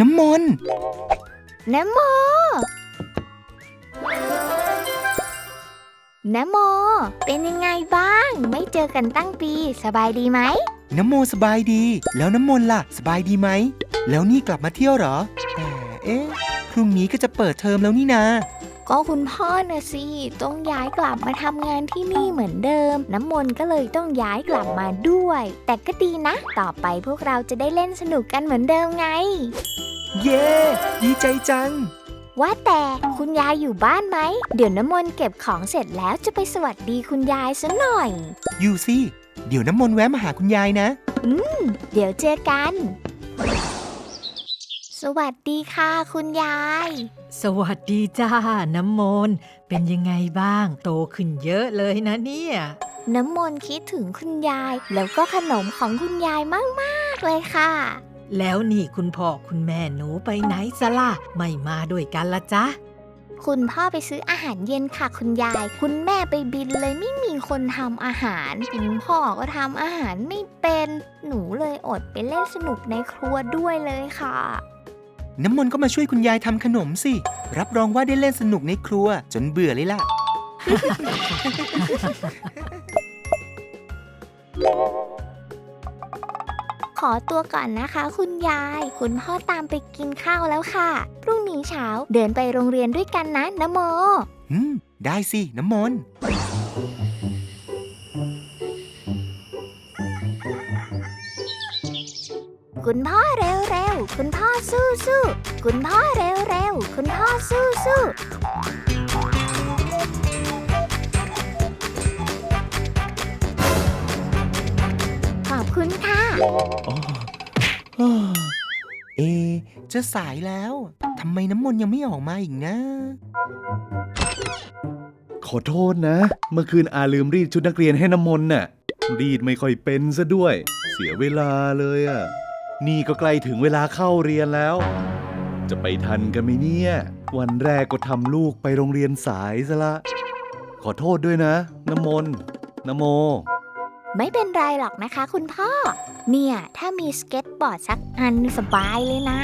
น้ำมนต์น้ำโมน้ำโม เป็นยังไงบ้าง ไม่เจอกันตั้งปี สบายดีไหม น้ำโมสบายดี แล้วน้ำมนต์ล่ะ สบายดีไหม แล้วนี่กลับมาเที่ยวเหรอแต่เอ๊ะ พรุ่งนี้ก็จะเปิดเทอมแล้วนี่นา ก็คุณพ่อน่ะสิต้องย้ายกลับมาทำงานที่นี่เหมือนเดิม น้ำมนต์ก็เลยต้องย้ายกลับมาด้วย แต่ก็ดีนะ ต่อไปพวกเราจะได้เล่นสนุกกันเหมือนเดิมไง เย้ ดีใจจัง ว่าแต่คุณยายอยู่บ้านไหม เดี๋ยวน้ำมนต์เก็บของเสร็จแล้วจะไปสวัสดีคุณยายซะหน่อย อยู่สิ เดี๋ยวน้ำมนต์แวะมาหาคุณยายนะเดี๋ยวเจอกัน สวัสดีค่ะคุณยาย สวัสดีจ้า น้ำมนต์เป็นยังไงบ้าง โตขึ้นเยอะเลยนะเนี่ย น้ำมนต์คิดถึงคุณยาย แล้วก็ขนมของคุณยายมาก ๆ เลยค่ะ แล้วนี่คุณพ่อคุณแม่หนูไปไหนซะล่ะไม่มาด้วยกันละจ๊ะ คุณพ่อไปซื้ออาหารเย็นค่ะคุณยาย คุณแม่ไปบินเลยไม่มีคนทำอาหารคุณพ่อก็ทำอาหารไม่เป็น หนูเลยอดไปเล่นสนุกในครัวด้วยเลยค่ะ น้ำมนต์ก็มาช่วยคุณยายทำขนมสิ รับรองว่าได้เล่นสนุกในครัว จนเบื่อเลยล่ะข อตัวก่อนนะคะ คุณยาย คุณพ่อตามไปกินข้าวแล้วค่ะ พรุ่งนี้เช้าเดินไปโรงเรียนด้วยกันนะนะโม อืม ได้สิ น้ำมนต์ คุณพ่อเร็วเร็วๆคุณพ่อสู้สู้ๆคุณพ่อเร็วเร็วๆคุณพ่อสู้สู้ข จะสายแล้วทำไมน้ำมนต์ยังไม่ออกมาอีกนะ ขอโทษนะ เมื่อคืนอาลืมรีดชุดนักเรียนให้น้ำมนต์น่ะ รีดไม่ค่อยเป็นซะด้วย เสียเวลาเลยอะ นี่ก็ใกล้ถึงเวลาเข้าเรียนแล้ว จะไปทันกันไหมเนี่ย วันแรกก็ทำลูกไปโรงเรียนสายซะละ ขอโทษด้วยนะ น้ำมนต์น้ำโม ไม่เป็นไรหรอกนะคะคุณพ่อ เนี่ย ถ้ามีสเก็ตบอร์ดสักอันสบายเลยนะ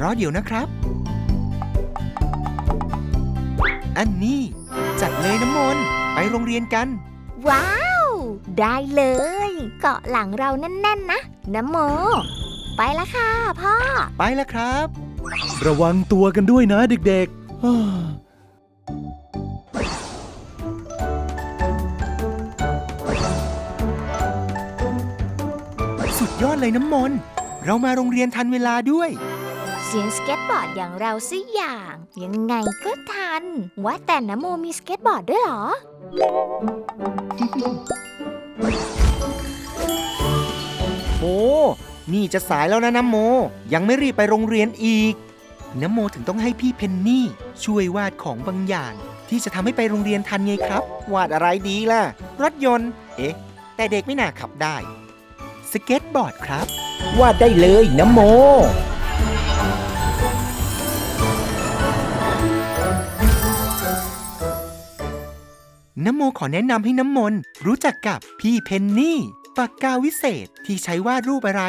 รอเดี๋ยวนะครับ อันนี้ จัดเลยน้ำมนต์ไปโรงเรียนกัน ว้าว ได้เลย เกาะหลังเราแน่น ๆ นะนะโม ไปละค่ะพ่อ ไปแล้วครับ ระวังตัวกันด้วยนะเด็กๆ สุดยอดเลยน้ำมนต์เรามาโรงเรียนทันเวลาด้วย เสียงสเก็ตบอร์ดอย่างเราสิอย่าง ยังไงก็ทัน ว่าแต่นะโมมีสเก็ตบอร์ดด้วยเหรอ โอ้นี่จะสายแล้วนะน้ำโม ยังไม่รีบไปโรงเรียนอีก น้ำโมถึงต้องให้พี่เพนนี่ ช่วยวาดของบางอย่าง ที่จะทำให้ไปโรงเรียนทันไงครับ วาดอะไรดีล่ะ รถยนต์ เอ๊ะ แต่เด็กไม่น่าขับได้ สเก็ตบอร์ดครับ วาดได้เลยน้ำโม น้ำโมขอแนะนำให้น้ำมนต์รู้จักกับพี่เพนนี่ปากกาวิเศษที่ใช้วาดรูปอะไร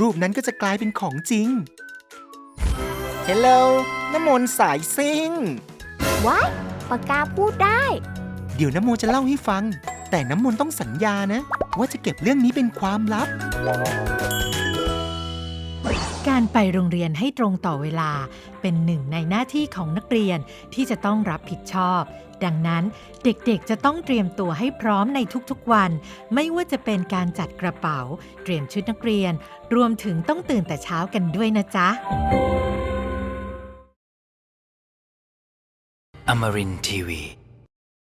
รูปนั้นก็จะกลายเป็นของจริง เฮลโลน้ำมนต์สายซิ่งว้ายปากกาพูดได้ เดี๋ยวน้ำโมจะเล่าให้ฟัง แต่น้ำมนต์ต้องสัญญานะ ว่าจะเก็บเรื่องนี้เป็นความลับ การไปโรงเรียนให้ตรงต่อเวลา เป็นหนึ่งในหน้าที่ของนักเรียนที่จะต้องรับผิดชอบ ดังนั้นเด็กๆจะต้องเตรียมตัวให้พร้อมในทุกๆวัน ไม่ว่าจะเป็นการจัดกระเป๋า เตรียมชุดนักเรียน รวมถึงต้องตื่นแต่เช้ากันด้วยนะจ๊ะ Amarin Tiwi.